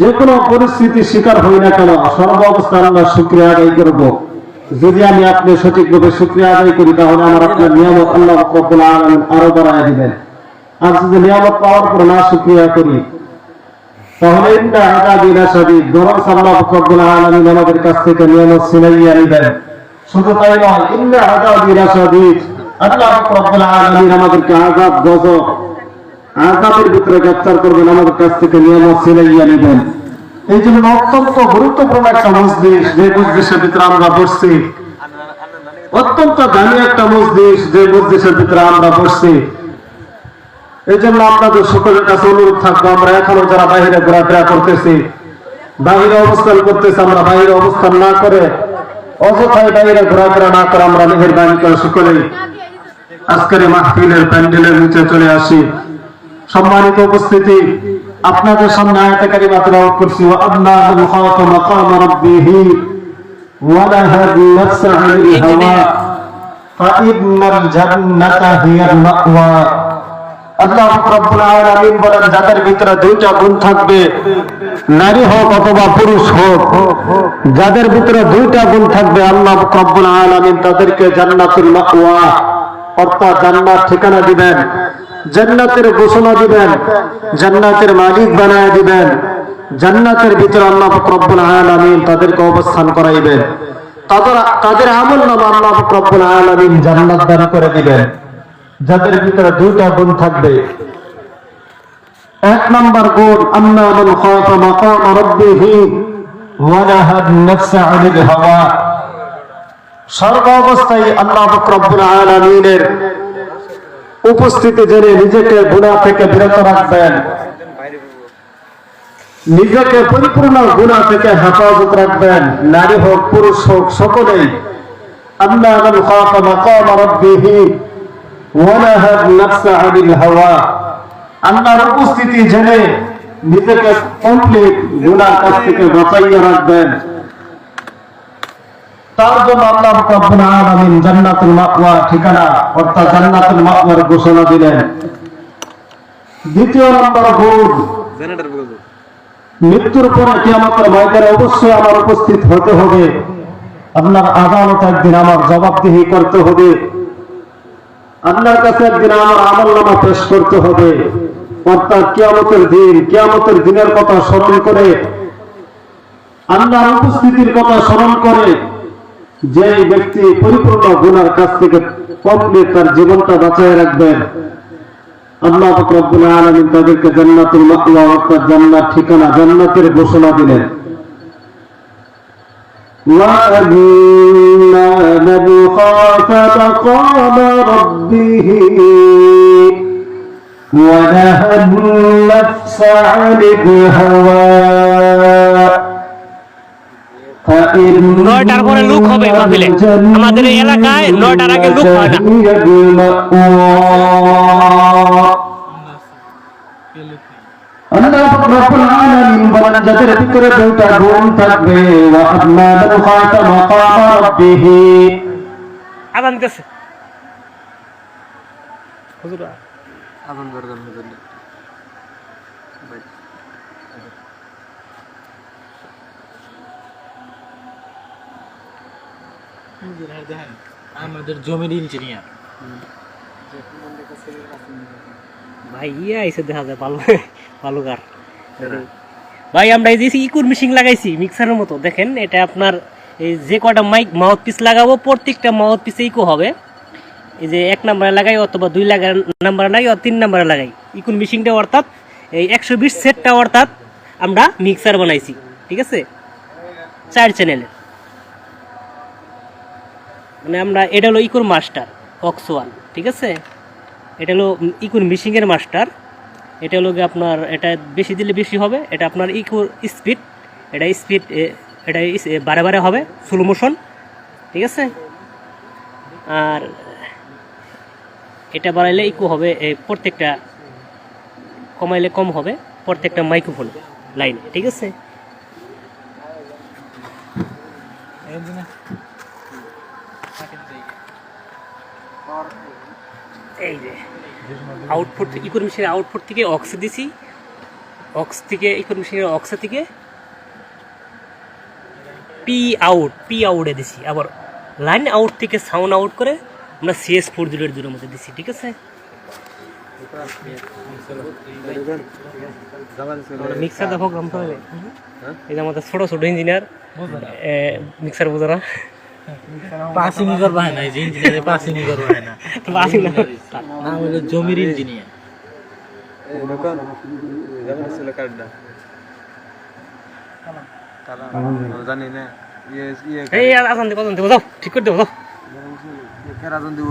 যে কোনো পরিস্থিতির শিকার হই না কেন? সর্ব অবস্থায় আমরা শুক্রিয়া আদায় করব। যদি আমি আপনি সঠিকভাবে শুক্রিয়া আদায় করি, তাহলে আমার আপনার নিয়ামত আল্লাহ আরও বাড়ায় দিবেন। আর যদি নিয়ামত পাওয়ার পর না শুক্রিয়া করি, তাহলে আমাদের কাছ থেকে নিয়ামত ছিনাইয়া নিবেন। শুধু তাই নয়, ইন্না আযাবি লাশাদীদ, আল্লাহ আমাদেরকে আযাব গজব আজাবের ভিতরে গ্রেপ্তার করবেন, আমাদের কাছ থেকে নিয়ামত ছিনাইয়া নিবেন। এই জন্য অত্যন্ত গুরুত্বপূর্ণ একটা মসজিদ যে মসজিদের ভিতরে আমরা বসছি। অত্যন্ত দামি একটা মসজিদ যে মসজিদের ভিতরে আমরা বসছি। এই জন্য আপনাদের সকলের কাছে অনুরোধ থাকব, আমরা এখনও যারা বাহিরে ঘোরাফেরা করতেছি বাহিরে অবস্থান করতেছি, আমরা বাহিরে অবস্থান না করে অযথায় বাইরে ঘোরাফেরা না করে আমরা বাণী করে সকলেই আজকের মাহফিলের প্যান্ডেলের নিচে চলে আসি। সম্মানিত উপস্থিতি, আপনাদের সামনে আয়াতে কারিমা করছি মাকাম ওয়া হাওয়া জান্নাতা হিয়াল মাওয়া। আল্লাহ রাব্বুল আলামিন বলেন, যাদের ভিতরে দুইটা গুণ থাকবে, নারী হোক অথবা পুরুষ হোক, যাদের ভিতরে দুইটা গুণ থাকবে, আল্লাহ রাব্বুল আলামিন তাদেরকে জান্নাতুল মাওয়া অর্থাৎ জান্নাত ঠিকানা দিবেন। জান্নাতের ঘোষণা দিবেন, জান্নাতের মালিক বানায় দিবেন, জান্নাতের ভিতরে আল্লাহ রব্বুল আলামিন তাদেরকে অবস্থান করাইবেন। তাদের তাদের আমল নাম আল্লাহ রব্বুল আলামিন জান্নাত দান করে দিবেন। যাদের ভিতরে দুইটা গুণ থাকবে। এক নাম্বার গুণ, আন্না মান মাকাম রাব্বিহি ওয়া নাহাদ নাফসা আনিল হাওয়া। সর্ব অবস্থায় আল্লাহ রব্বুল আলামিনের উপস্থিতি জেনে নিজেকে গুণা থেকে বিরত রাখবেন। নিজেকে পরিপূর্ণ গুণা থেকে হেফাজত রাখবেন। নারী হোক, পুরুষ হোক, সকলেই। উপস্থিতি জেনে নিজেকে কমপ্লিট গুনার কাছ থেকে বাঁচাইয়া রাখবেন। তার জন্য আল্লাহ রাব্বুল আলামিন জান্নাতুল মাওয়া ঠিকানা, অর্থাৎ জান্নাতুল মাওয়ার ঘোষণা দিলেন। দ্বিতীয় নম্বর গুণ মৃত্যুর পরে কিয়ামতের ময়দানে অবশ্যই আমার উপস্থিত হতে হবে। আপনার আদালত একদিন আমার জবাবদিহি করতে হবে। আল্লাহর কাছে একদিন আমার আমল নামা পেশ করতে হবে। অর্থাৎ কিয়ামতের দিন, কিয়ামতের দিনের কথা স্মরণ করে, আল্লাহর উপস্থিতির কথা স্মরণ করে যে ব্যক্তি পরিপূর্ণ গুনার কাছ থেকে কমপ্লিট তার জীবনটা বাঁচায় রাখবেন আল্লাহ রব্বুল আলামিন তাদেরকে জান্নাতুল মাওয়া অর্থাৎ জান্নাত ঠিকানা জান্নাতের ঘোষণা দিলেন وأما من خاف مقام ربه ونهى النفس عن الهوى নয়টার পরে লোক হবে মাহফিলে। আমাদের এই এলাকায় নয়টার আগে লোক হয় না। যাদের ভিতরে গুণ থাকবে মান মাকাম রাব্বিহি আদান দিতেছে হুজুর আমাদের জমির ইঞ্জিনিয়ার ভাই ইয়ে আইসে দেখা যায় ভালো ভাই আমরা এই যে ইকুর মিশিং লাগাইছি মিক্সারের মতো দেখেন এটা আপনার এই যে কটা মাইক মাউথ পিস লাগাবো প্রত্যেকটা মাউথ পিসে ইকো হবে। এই যে এক নাম্বারে লাগাই অথবা দুই লাগা নাম্বারে লাগাই অথবা তিন নাম্বারে লাগাই। ইকুর মিশিংটা অর্থাৎ এই একশো বিশ সেটটা অর্থাৎ আমরা মিক্সার বানাইছি ঠিক আছে? চার চ্যানেলের মানে আমরা, এটা হলো ইকুর মাস্টার অক্স ওয়ান ঠিক আছে? এটা হলো ইকুর মিশিংয়ের মাস্টার। এটা হলো আপনার, এটা বেশি দিলে বেশি হবে, এটা আপনার ইকুর স্পিড এটা স্পিড এটা বারে বারে হবে স্লো মোশন ঠিক আছে? আর এটা বাড়াইলে ইকো হবে প্রত্যেকটা, কমাইলে কম হবে, প্রত্যেকটা মাইক্রোফোন লাইনে ঠিক আছে? এই যে আউটপুট ইকোর মেশিনের আউটপুট থেকে অক্স দিছি। অক্স থেকে ইকোর মেশিনের অক্সে থেকে পি আউট পি আউটে দিছি। আবার লাইন আউট থেকে সাউন্ড আউট করে আমরা সিএস ফোর জিরো এইট জিরোর মধ্যে দিছি ঠিক আছে? মিক্সার দেখো গ্রাম হবে এই যে আমাদের ছোট ছোট ইঞ্জিনিয়ার মিক্সার বোঝা না। পাসিং করবা হয় না যে ইঞ্জিনিয়ারে পাসিং করবা হয় না তো আসি না না হলে জমির ইঞ্জিনিয়ার জানি না ইয়ে ইয়ে এই আসান দেবো দেবো যাও ঠিক করে দেবো যাও। কেরাজন দিব?